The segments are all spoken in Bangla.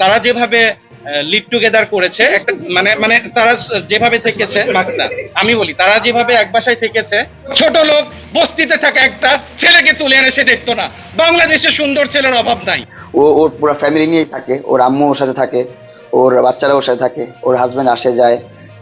তারা যেভাবে লিড টুগেদার করেছে, একটা মানে মানে তারা যেভাবে থেকেছে আমি বলি, তারা যেভাবে এক বাসায় থেকেছে, ছোট লোক, বস্তিতে থাকা একটা ছেলেকে তুলে এনে সে দেখতো না। বাংলাদেশে সুন্দর ছেলের অভাব নাই। ও, ওর পুরো ফ্যামিলি নিয়েই থাকে, ওর আম্মু ওর সাথে থাকে, ওর বাচ্চারা ওর সাথে থাকে, ওর হাজবেন্ড আসে, যায়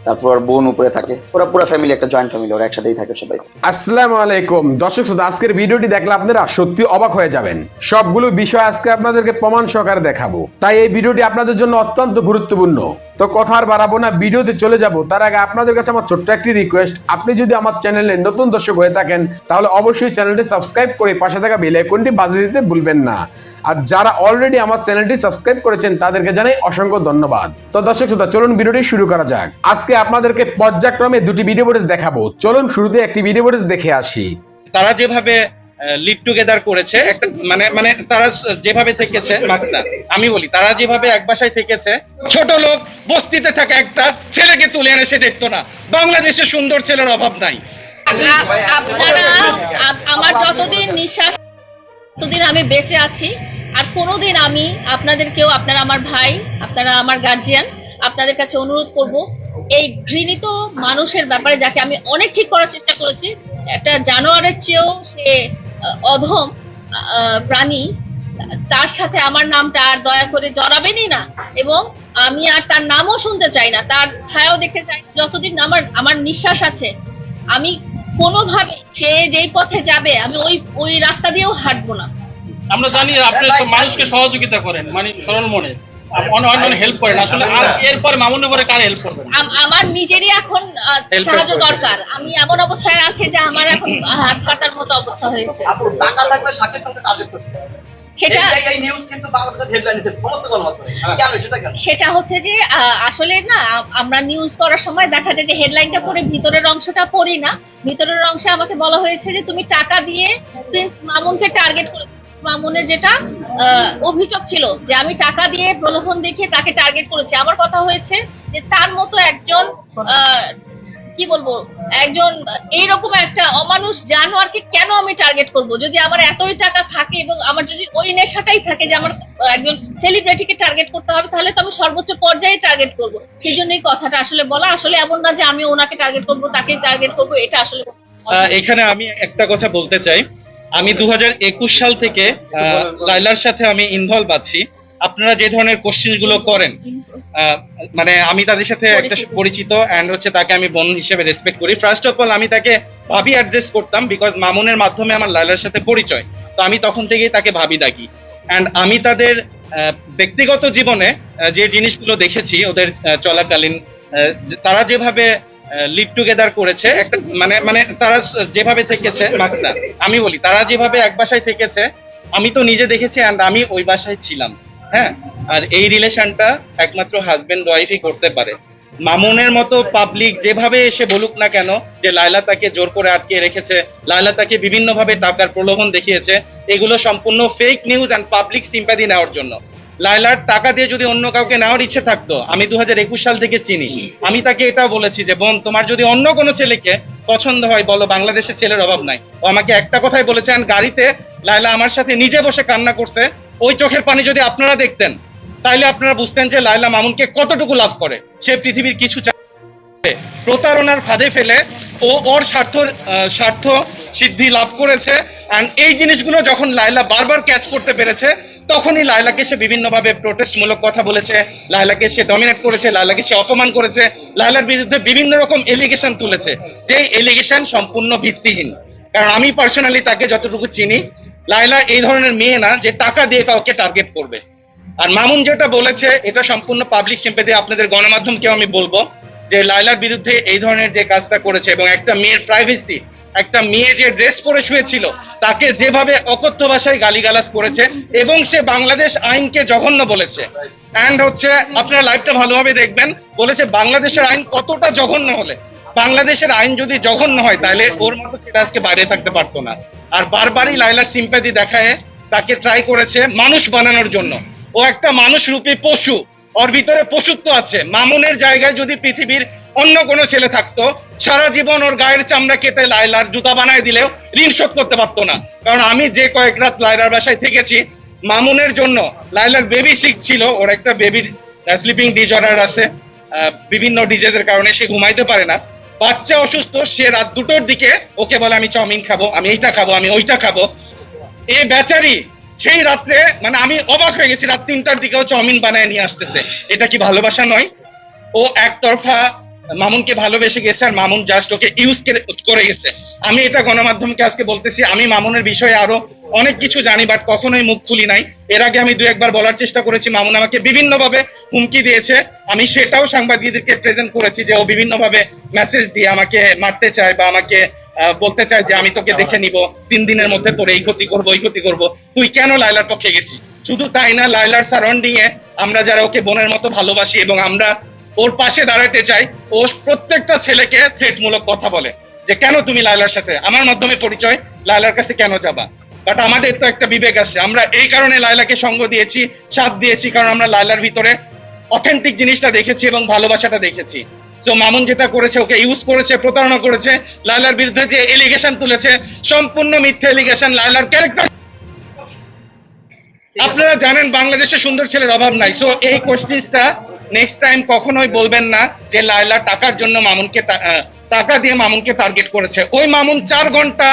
তারপর বোন উপরে থাকে। ওরা পুরো ফ্যামিলি একটা জয়েন্ট ফ্যামিলি ওরা একসাথেই থাকে সবাই। আসসালামু আলাইকুম। দর্শক শ্রোতা, আজকের ভিডিওটি দেখলে আপনারা সত্যি অবাক হয়ে যাবেন। সবগুলো বিষয় আজকে আপনাদেরকে প্রমাণ সহকারে দেখাবো। তাই এই ভিডিওটি আপনাদের জন্য অত্যন্ত গুরুত্বপূর্ণ। তো কথা আর বাড়াবো না, ভিডিওতে চলে যাব। তার আগে আপনাদের কাছে আমার ছোট্ট একটি রিকোয়েস্ট আপনি যদি আমার চ্যানেলে নতুন দর্শক হয়ে থাকেন, তাহলে অবশ্যই চ্যানেলটি সাবস্ক্রাইব করে পাশে থাকা বেল আইকনটি বাজিয়ে দিতে ভুলবেন না। আর যারা অলরেডি আমার চ্যানেলটি সাবস্ক্রাইব করেছেন, তাদেরকে জানাই অসংখ্য ধন্যবাদ। তো দর্শক শ্রোতা, চলুন ভিডিওটি শুরু করা যাক। আজকে আপনাদেরকে পর্যায়ক্রমে দুটি ভিডিও ফুটেজ দেখাবো। চলুন শুরুতে একটি ভিডিও ফুটেজ দেখে আসি। তারা যেভাবে লিভ টুগেদার করেছে। মানে মানে তারা যেভাবে থেকেছে আমি বলি, তারা যেভাবে এক বাসায় থেকেছে, ছোট লোক, বস্তিতে থাকা একটা, ছেলেকে তুলে এনে সে দেখতো না। বাংলাদেশে সুন্দর ছেলের অভাব নাই। আমার যতদিন নিঃশ্বাস, ততদিন আমি বেঁচে আছি, আর কোনোদিন আমি আপনাদেরকেও, আপনারা আমার ভাই, আপনারা আমার গার্জিয়ান আপনাদের কাছে অনুরোধ করব, এই ঘৃণিত মানুষের ব্যাপারে যাকে আমি অনেক ঠিক করার চেষ্টা করেছি, একটা জানোয়ারের চেয়েও সে অধম প্রাণী তার সাথে আমার নামটা আর দয়া করে জড়াবেনই না এবং আমি আর তার নামও শুনতে চাই না তার ছায়াও দেখতে চাই না। যতদিন আমার আমার নিঃশ্বাস আছে আমি কোনোভাবে সে যেই পথে যাবে আমি ওই ওই রাস্তা দিয়েও হাঁটবো না আমরা জানি আপনি মানুষকে সহযোগিতা করেন মানে সরল মনে আপ- অনেক অনেক হেল্প করেন। আসলে আর এরপর মামুনের পরে কার হেল্প করবেন? আম- আমার নিজেরই এখন সাহায্য দরকার। আমি এমন অবস্থায় আছে যে আমার এখন হাত পাতার মতো অবস্থা হয়েছে। টাকা থাকলে সাকিব খানকে টার্গেট করতে হবে। সেটা হচ্ছে যে আহ, আসলে না আমরা নিউজ করার সময় দেখা যায় যে হেডলাইনটা পড়ে ভিতরের অংশটা পড়ি না। ভিতরের অংশে আমাকে বলা হয়েছে যে তুমি টাকা দিয়ে প্রিন্স মামুনকে টার্গেট করে মামুনের যেটা অভিযোগ ছিল যে আমি টাকা দিয়ে প্রলোভন দেখে তাকে টার্গেট করেছি। আমার কথা হয়েছে যে তার মতো একজন কি বলব, একজন এইরকম একটা অমানুষ জানোয়ারকে কেন আমি টার্গেট করব? যদি আমার এতই টাকা থাকে এবং আমার যদি ওই নেশাটাই থাকে যে আমার একজন সেলিব্রিটিকে টার্গেট করতে হবে, তাহলে তো আমি সর্বোচ্চ পর্যায়ে টার্গেট করব। সেই জন্য এই কথাটা আসলে বলা। আসলে এমন না যে আমি ওনাকে টার্গেট করব তাকে টার্গেট করব, এটা আসলে এখানে আমি একটা কথা বলতে চাই। আমি দু হাজার একুশ সাল থেকে লাইলার সাথে আমি ইনভলভ আছি। আপনারা যে ধরনের কোশ্চেনগুলো করেন মানে আমি তাদের সাথে একটা পরিচিত। অ্যান্ড হচ্ছে তাকে আমি বোন হিসেবে রেসপেক্ট করি। ফার্স্ট অফ অল আমি তাকে ভাবি অ্যাড্রেস করতাম বিকজ মামুনের মাধ্যমে আমার লাইলার সাথে পরিচয়। তো আমি তখন থেকেই তাকে ভাবি ডাকি। অ্যান্ড আমি তাদের ব্যক্তিগত জীবনে যে জিনিসগুলো দেখেছি ওদের চলাকালীন তারা যেভাবে লিভ টুগেদার করেছে। একটা মানে মানে তারা যেভাবে থেকেছে আমি বলি, তারা যেভাবে এক বাসায় থেকেছে, আমি তো নিজে দেখেছি অ্যান্ড আমি ওই বাসায় ছিলাম। হ্যাঁ? আর এই রিলেশনটা একমাত্র হাজবেন্ড ওয়াইফই করতে পারে। মামুনের মতো পাবলিক যেভাবে এসে বলুক না কেন, যে লায়লা তাকে জোর করে আটকে রেখেছে, লায়লা তাকে বিভিন্ন ভাবে টাকার প্রলোভন দেখিয়েছে, এগুলো সম্পূর্ণ fake news and public sympathy নেওয়ার জন্য। লায়লার টাকা দিয়ে যদি অন্য কাউকে নেওয়ার ইচ্ছে থাকতো আমি দু হাজার একুশ সাল থেকে চিনি। আমি তাকে এটাও বলেছি যে বোন তোমার যদি অন্য কোনো ছেলেকে পছন্দ হয় বলো বাংলাদেশে ছেলের অভাব নাই। ও আমাকে একটা কথাই বলেছে and গাড়িতে লায়লা আমার সাথে নিজে বসে কান্না করছে ওই চোখের পানি যদি আপনারা দেখতেন তাইলে আপনারা বুঝতেন যে লায়লা মামুনকে কতটুকু লাভ করে। সে পৃথিবীর কিছু প্রতারণার ফাঁদে ফেলে ও ওর স্বার্থ স্বার্থ সিদ্ধি লাভ করেছে। এন্ড এই জিনিসগুলো যখন লায়লা বারবার ক্যাচ করতে পেরেছে তখনই লায়লাকে সে বিভিন্নভাবে প্রোটেস্ট মূলক কথা বলেছে, লায়লাকে সে ডমিনেট করেছে, লায়লাকে সে অপমান করেছে, লায়লার বিরুদ্ধে বিভিন্ন রকম এলিগেশন তুলেছে। যে এলিগেশন সম্পূর্ণ ভিত্তিহীন। কারণ আমি পার্সোনালি তাকে যতটুকু চিনি, লায়লা এই ধরনের মেয়ে না যে টাকা দিয়ে কাউকে টার্গেট করবে। আর মামুন যেটা বলেছে, এটা সম্পূর্ণ পাবলিক সিম্পেথি আপনাদের গণমাধ্যমকেও আমি বলব যে লাইলার বিরুদ্ধে এই ধরনের যে কাজটা করেছে এবং একটা মেয়ের প্রাইভেসি একটা মেয়ে যে ড্রেস পরে শুয়েছিল, তাকে যেভাবে অকথ্য ভাষায় গালিগালাজ করেছে এবং সে বাংলাদেশ আইনকে জঘন্য বলেছে। অ্যান্ড হচ্ছে, আপনারা লাইভটা ভালোভাবে দেখবেন, বলেছে বাংলাদেশের আইন কতটা জঘন্য হলে। বাংলাদেশের আইন যদি জঘন্য হয়, তাহলে ওর মতো সেটা আজকে বাইরে থাকতে পারতো না। আর বারবারই লাইলা সিম্প্যাথি দেখায়, তাকে ট্রাই করেছে মানুষ বানানোর জন্য। ও একটা মানুষ রূপী পশু, ওর ভিতরে পশুত্ব আছে। মামুনের জায়গায় যদি পৃথিবীর অন্য কোনো ছেলে থাকতো, সারা জীবন ওর গায়ের চামড়া কেটে লাইলার জুতা বানায় দিলেও ঋণ শোধ করতে পারতো না। কারণ আমি যে কয়েক রাত লাইলার বাসায় থেকেছি, মামুনের জন্য লাইলার বেবি সিক ছিল, ওর একটা বেবির স্লিপিং ডিজর্ডার আছে বিভিন্ন ডিজিজের কারণে সে ঘুমাইতে পারে না। বাচ্চা অসুস্থ, সে রাত দুটোর দিকে ওকে বলে, আমি চাউমিন খাব, আমি এইটা খাব, আমি ওইটা খাব। এ বেচারি সেই রাত্রে মানে আমি অবাক হয়ে গেছি, রাত তিনটার দিকেও চাউমিন বানায় নিয়ে আসতেছে। এটা কি ভালোবাসা নয়? ও একতরফা মামুনকে ভালোবেসে গেছে আর মামুন জাস্ট ওকে ইউজ করে গেছে। আমি এটা গণমাধ্যমকে আজকে বলতেছি, আমি মামুনের বিষয়ে আরও অনেক কিছু জানি বাট কখনোই মুখ খুলি নাই। এর আগে আমি দু একবার বলার চেষ্টা করেছি, মামুন আমাকে বিভিন্নভাবে হুমকি দিয়েছে। আমি সেটাও সাংবাদিকদেরকে প্রেজেন্ট করেছি যে ও বিভিন্নভাবে মেসেজ দিয়ে আমাকে মারতে চায় বা আমাকে বলতে চায় যে আমি তোকে দেখে নিব, তিন দিনের মধ্যে তোর এই ক্ষতি করব, ওই ক্ষতি করব। তুই কেন লাইলার পক্ষে গেছি শুধু তাই না লাইলার সারাউন্ডিং এ আমরা যারা ওকে বোনের মতো ভালোবাসি এবং আমরা ওর পাশে দাঁড়াতে চাই ও প্রত্যেকটা ছেলেকে থ্রেটমূলক কথা বলে যে কেন তুমি লাইলার সাথে? আমার মাধ্যমে পরিচয় লাইলার কাছে কেন যাবা? বাট আমাদের তো একটা বিবেক আছে। আমরা এই কারণে লাইলাকে সঙ্গ দিয়েছি সাথ দিয়েছি কারণ আমরা লাইলার ভিতরে অথেন্টিক জিনিসটা দেখেছি এবং ভালোবাসাটা দেখেছি। সো মামুন যেটা করেছে ওকে ইউজ করেছে প্রতারণা করেছে লাইলার বিরুদ্ধে যে এলিগেশন তুলেছে সম্পূর্ণ মিথ্যা এলিগেশন লাইলার ক্যারেক্টার আপনারা জানেন বাংলাদেশে সুন্দর ছেলের অভাব নাই। সো এই কোশ্চিনটা নেক্সট টাইম কখনোই বলবেন না যে লায়লা টাকার জন্য মামুনকে টাকা দিয়ে মামুনকে টার্গেট করেছে। ওই মামুন চার ঘণ্টা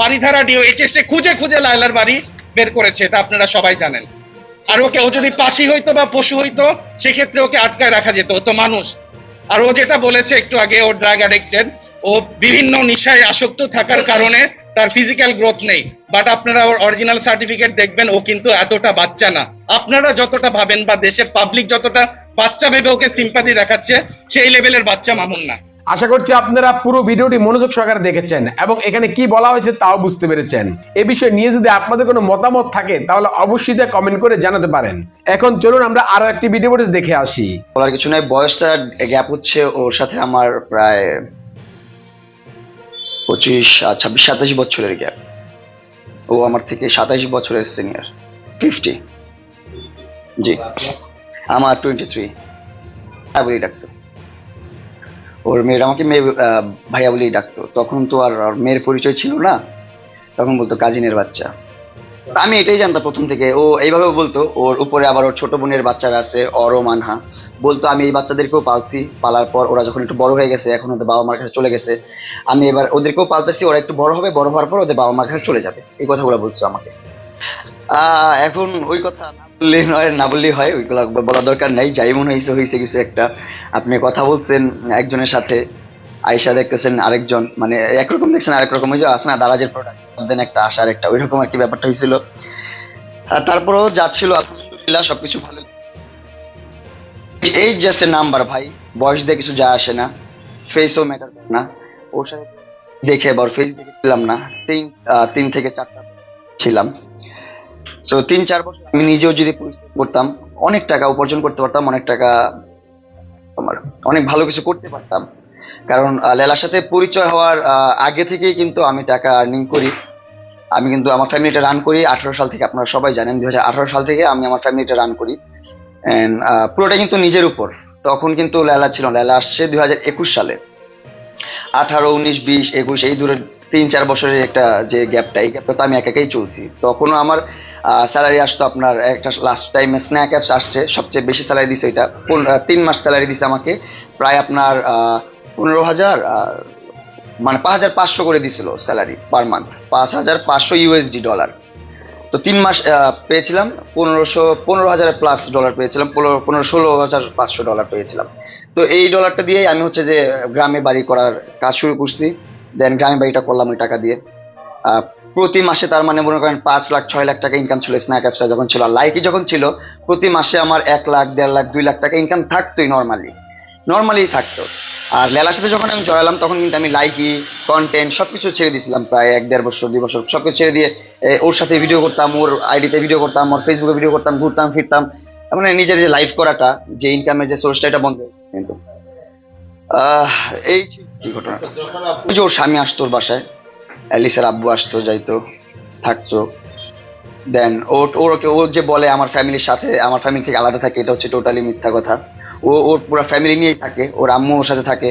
বাড়িধারা ডিও এইচএসএ খুঁজে খুঁজে লায়লার বাড়ি বের করেছে এটা আপনারা সবাই জানেন। আর ওকে, ও যদি পাখি হইতো বা পশু হইতো, সেক্ষেত্রে ওকে আটকায় রাখা যেত। তো মানুষ। আর ও যেটা বলেছে একটু আগে, ও ড্রাগ অ্যাডিক্টেড ও বিভিন্ন নিশায় আসক্ত থাকার কারণে তার ফিজিক্যাল গ্রোথ নেই। বাট আপনারা ওর অরিজিনাল সার্টিফিকেট দেখবেন, ও কিন্তু এতটা বাচ্চা না। আপনারা যতটা ভাবেন বা দেশের পাবলিক যতটা বাচ্চা ভেবে ওকে সিম্পাথি দেখাচ্ছে সেই লেভেলের বাচ্চা মামুন না। আশা করছি আপনারা পুরো ভিডিওটি মনোযোগ সহকারে দেখেছেন এবং এখানে কি বলা হয়েছে তাও বুঝতে পেরেছেন। এ বিষয়ে নিয়ে যদি আপনাদের কোনো মতামত থাকে তাহলে অবশ্যই তা কমেন্ট করে জানাতে পারেন। এখন চলুন আমরা আরও একটি ভিডিও ফুটেজ দেখে আসি। বলার কিছু নাই বয়সটা গ্যাপ হচ্ছে ওর সাথে আমার প্রায় পঁচিশ ছাব্বিশ সাতাশ বছরের গ্যাপ ও আমার থেকে সাতাশ বছরের সিনিয়র ফিফটি জি। আমার টোয়েন্টি থ্রি বলেই ডাকতো। ওর মেয়ের আমাকে মেয়ে ভাইয়া বলেই ডাকতো। তখন তো আর মেয়ের পরিচয় ছিল না, তখন বলতো কাজিনের বাচ্চা। আমি এটাই জানতাম প্রথম থেকে। ও এইভাবে বলতো, ওর উপরে আবার ওর ছোট বোনের বাচ্চারা আছে, অরো, মানহা। বলতো, আমি এই বাচ্চাদেরকেও পালছি। পালার পর ওরা যখন একটু বড় হয়ে গেছে, এখন ওদের বাবা মার কাছে চলে গেছে। আমি এবার ওদেরকেও পালতেছি, ওরা একটু বড় হবে, বড় হওয়ার পর ওদের বাবা মার কাছে চলে যাবে। এই কথাগুলো বলছো আমাকে। এখন ওই কথা বললেই নয়, না বললেই হয়, ওইগুলো বলার দরকার নেই, যাই মনে হয়েছে হয়েছে কিছু একটা। আপনি কথা বলছেন একজনের সাথে আয়সা দেখতেছেন আরেকজন মানে একরকম দেখছেন আরেক রকম, ওই যে দারাজের প্রোডাক্ট দেন একটা আশার একটা, ওইরকম আর কি ব্যাপারটা হয়েছিল আর তারপরেও যাচ্ছিল আলহামদুলিল্লাহ সবকিছু ভালো। এই জাস্ট নাম্বার ভাই, বয়স দিয়ে কিছু যা আসে না ফেসও ম্যাটার করে না। ওর সাথে দেখে এবার ফেস দেখে ছিলাম না, তিন তিন থেকে চারটা ছিলাম। তো তিন, চার বছর আমি নিজেও যদি করতাম, অনেক টাকা উপার্জন করতে পারতাম, অনেক টাকা আমার অনেক ভালো কিছু করতে পারতাম। কারণ লেলার সাথে পরিচয় হওয়ার আগে থেকেই কিন্তু আমি টাকা আর্নিং করি। আমি কিন্তু আমার ফ্যামিলিটা রান করি। আঠারো সাল থেকে আপনারা সবাই জানেন দুই হাজার আঠারো সাল থেকে আমি আমার ফ্যামিলিটা রান করি। অ্যান্ড পুরোটা কিন্তু নিজের উপর। তখন কিন্তু লেলা ছিল লেলা আসছে দুই হাজার একুশ সালে। আঠারো, উনিশ, বিশ, একুশ, এই দূরের তিন চার বছরের একটা যে গ্যাপটা এই গ্যাপটা তো আমি একা একাই চলছি। তখনও আমার স্যালারি আসতো আপনার একটা লাস্ট টাইমে স্ন্যাক অ্যাপস আসছে, সবচেয়ে বেশি স্যালারি দিছে এটা। তিন মাস স্যালারি দিছে আমাকে, প্রায় আপনার পনেরো হাজার মানে পাঁচ হাজার পাঁচশো করে দিছিল স্যালারি পার মান্থ পাঁচ হাজার পাঁচশো ইউএসডি ডলার তো তিন মাস পেয়েছিলাম, পনেরোশো, পনেরো হাজার প্লাস ডলার পেয়েছিলাম, পনেরো পনেরো, ষোলো হাজার পাঁচশো ডলার পেয়েছিলাম। তো এই ডলারটা দিয়েই আমি হচ্ছে যে গ্রামে বাড়ি করার কাজ শুরু করছি। দেন গ্রামে বাড়িটা করলাম ওই টাকা দিয়ে। প্রতি মাসে তার মানে মনে করেন পাঁচ লাখ, ছয় লাখ টাকা ইনকাম ছিল স্ন্যাক অ্যাপসটা যখন ছিল। আর লাইকি যখন ছিল, প্রতি মাসে আমার এক লাখ, দেড় লাখ, দুই লাখ টাকা ইনকাম থাকতোই নর্মালি নর্মালি থাকতো। আর লেলার সাথে যখন আমি জড়ালাম, তখন কিন্তু আমি লাইকি কন্টেন্ট সবকিছু ছেড়ে দিয়েছিলাম প্রায় এক দেড় বছর, দুই বছর। সব কিছু ছেড়ে দিয়ে ওর সাথে ভিডিও করতাম, ওর আইডিতে ভিডিও করতাম, ওর ফেসবুকে ভিডিও করতাম, ঘুরতাম, ফিরতাম। মানে নিজের যে লাইভ করাটা, যে ইনকামের যে সোর্সটা এটা বন্ধ কিন্তু। এই ঘটনা? যে ওর স্বামী আসতো ওর বাসায়, অ্যালিসের আব্বু আসতো, যাইতো, থাকতো। দেন ওর ওর ও যে বলে আমার ফ্যামিলির সাথে, আমার ফ্যামিলি থেকে আলাদা থাকে, এটা হচ্ছে টোটালি মিথ্যা কথা। ও, ওর পুরো ফ্যামিলি নিয়েই থাকে, ওর আম্মু ওর সাথে থাকে,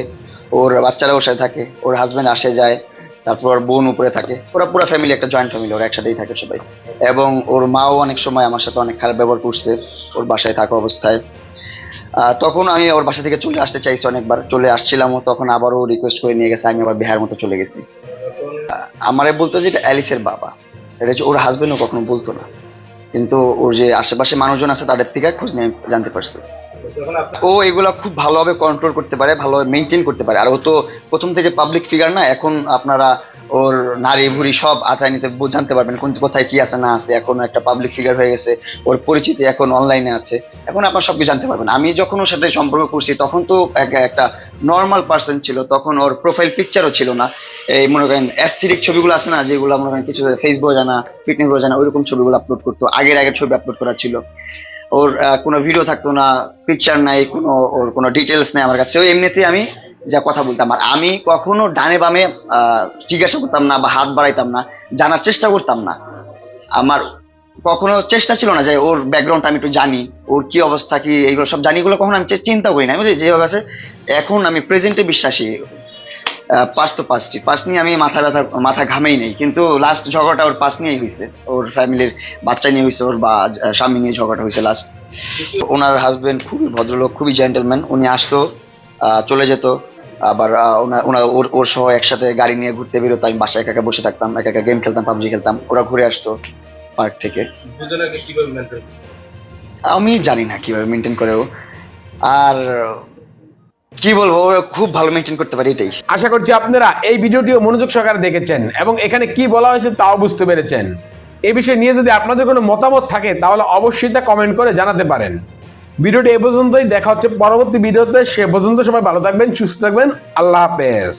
ওর বাচ্চারা ওর সাথে থাকে, ওর হাজব্যান্ড আসে, যায়, তারপর বোন উপরে থাকে। ওরা পুরো ফ্যামিলি একটা জয়েন্ট ফ্যামিলি ওরা একসাথেই থাকে সবাই। এবং ওর মাও অনেক সময় আমার সাথে অনেক খারাপ ব্যবহার করছে, ওর বাসায় থাকা অবস্থায়। তখন আমি ওর বাসা থেকে চলে আসতে চাইছি অনেকবার, চলে আসছিলামও, তখন আবারও রিকোয়েস্ট করে নিয়ে গেছে, আমি আবার বিহার মতো চলে গেছি। আমারে বলতো যে এটা অ্যালিসের বাবা, এটা হচ্ছে ওর হাজবেন্ডও কখনো বলতো না। কিন্তু ওর যে আশেপাশে মানুষজন আছে তাদের থেকে খোঁজ নিয়ে জানতে পারছি। ও এগুলা খুব ভালোভাবে কন্ট্রোল করতে পারে, ভালোভাবে মেনটেন করতে পারে। আর ও তো প্রথম থেকে পাবলিক ফিগার না, এখন আপনারা ওর নারী ভুড়ি সব আতায় নিতে জানতে পারবেন কোন কোথায় কি আছে, না আছে। এখন একটা পাবলিক ফিগার হয়ে গেছে। ওর পরিচিতি এখন অনলাইনে আছে। এখন আপনার সবকিছু জানতে পারবেন। আমি যখন ওর সাথে সম্পর্ক করছি, তখন তো এক- একটা নর্মাল পার্সন ছিল। তখন ওর প্রোফাইল পিকচারও ছিল না। এই মনে করেন অ্যাস্থেটিক ছবিগুলো আছে না, যেগুলো মনে করেন কিছু ফেসবুক জানা ফিটনেস জানা, ওইরকম ছবিগুলো আপলোড করতো। আগের আগের ছবি আপলোড করা ছিল। ওর কোনো ভিডিও থাকতো না পিকচার নাই, কোনো ওর কোনো ডিটেলস নেই আমার কাছে। ওই এমনিতেই আমি যা কথা বলতাম। আর আমি কখনো ডানে বামে জিজ্ঞাসা করতাম না বা হাত বাড়াইতাম না, জানার চেষ্টা করতাম না। আমার কখনো চেষ্টা ছিল না যে ওর ব্যাকগ্রাউন্ড আমি একটু জানি, ওর কি অবস্থা, কি এইগুলো সব জানি, এগুলো কখনো আমি চিন্তা করি না আমি? যেভাবে আছে, এখন আমি প্রেজেন্টে বিশ্বাসী। পাঁচ তো পাঁচটি পাঁচ নিয়ে আমি মাথা ব্যথা, মাথা ঘামেই নেই। কিন্তু লাস্ট ঝগড়াটা ওর পাঁচ নিয়েই হয়েছে ওর ফ্যামিলির বাচ্চা নিয়ে হয়েছে ওর বা স্বামী নিয়ে ঝগড়াটা হয়েছে লাস্ট ওনার হাজবেন্ড খুবই ভদ্রলোক, খুবই জেন্টেলম্যান উনি আসতো চলে যেত। আবার ওনা- ওর ওর সহ একসাথে গাড়ি নিয়ে ঘুরতে বেরোতো আমি বাসায় একা একা বসে থাকতাম একা একা গেম খেলতাম পাবজি খেলতাম ওরা ঘুরে আসতো পার্ক থেকে। আমি জানি না কীভাবে মেনটেন করে ও। আর কি বলব খুব ভালো মেনটেন করতে পারি এটাই। আশা করছি আপনারা এই ভিডিওটিও মনোযোগ সহকারে দেখেছেন এবং এখানে কি বলা হয়েছে তাও বুঝতে পেরেছেন। এ বিষয় নিয়ে যদি আপনাদের কোনো মতামত থাকে তাহলে অবশ্যই তা কমেন্ট করে জানাতে পারেন। ভিডিওটি এ পর্যন্তই। দেখা হচ্ছে পরবর্তী ভিডিওতে। সে পর্যন্ত সবাই ভালো থাকবেন, সুস্থ থাকবেন। আল্লাহ হাফেজ।